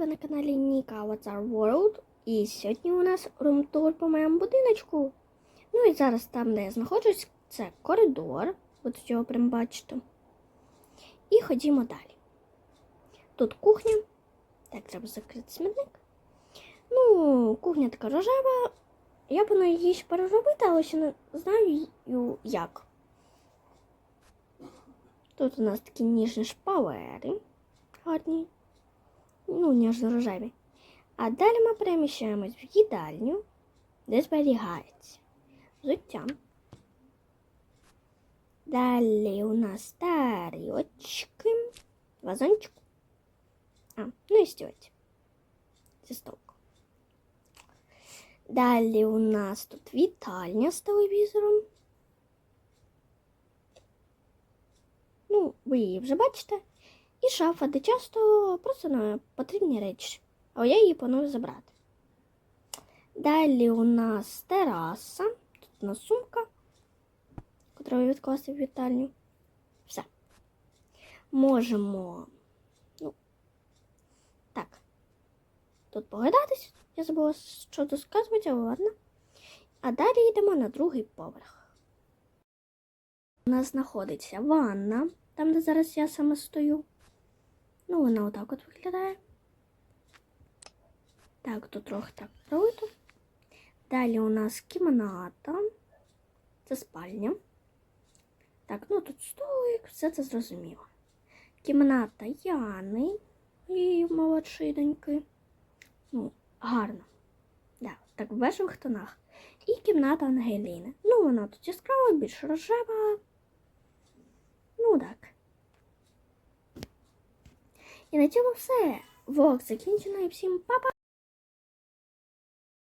Ви на каналі Ніка Avatar World. І сьогодні у нас румтур по моєму будиночку. Ну і зараз там, де я знаходжусь, це коридор. От його прям бачите. І ходімо далі. Тут кухня. Так, треба закрити смітник. Ну, кухня така рожева. Я планую її ще переробити, але ще не знаю як. Тут у нас такі ніжні шпалери. Гарні ну, ніжно рожеві. А далі ми переміщаємось в їдальню, де зберігається взуття. Далі у нас тарілочки, вазончик. А, ну і стілець. Зі столку. Далі у нас тут вітальня з телевізором. Ну, ви її вже бачите. І шафа, де часто просто не потрібні речі. А я її планую забрати. Далі у нас тераса. Тут у нас сумка, яку відкласти в вітальню. Все. Можемо. Ну, так. Тут погадатись. Я забула, що тут сказувати, але ладно. А далі йдемо на другий поверх. У нас знаходиться ванна, там, де зараз я саме стою. Вона отак от виглядає. Так, тут трохи так пролито. Далі у нас кімната. Це спальня. Так, ну тут столик, все це зрозуміло. Кімната Яни і молодшої доньки. Ну, гарно. Да, так, в бежевих тонах. І кімната Ангеліни. Ну, вона тут яскрава, більш рожева. Ну так. І на цьому все. Влог закінчено і всім па-па!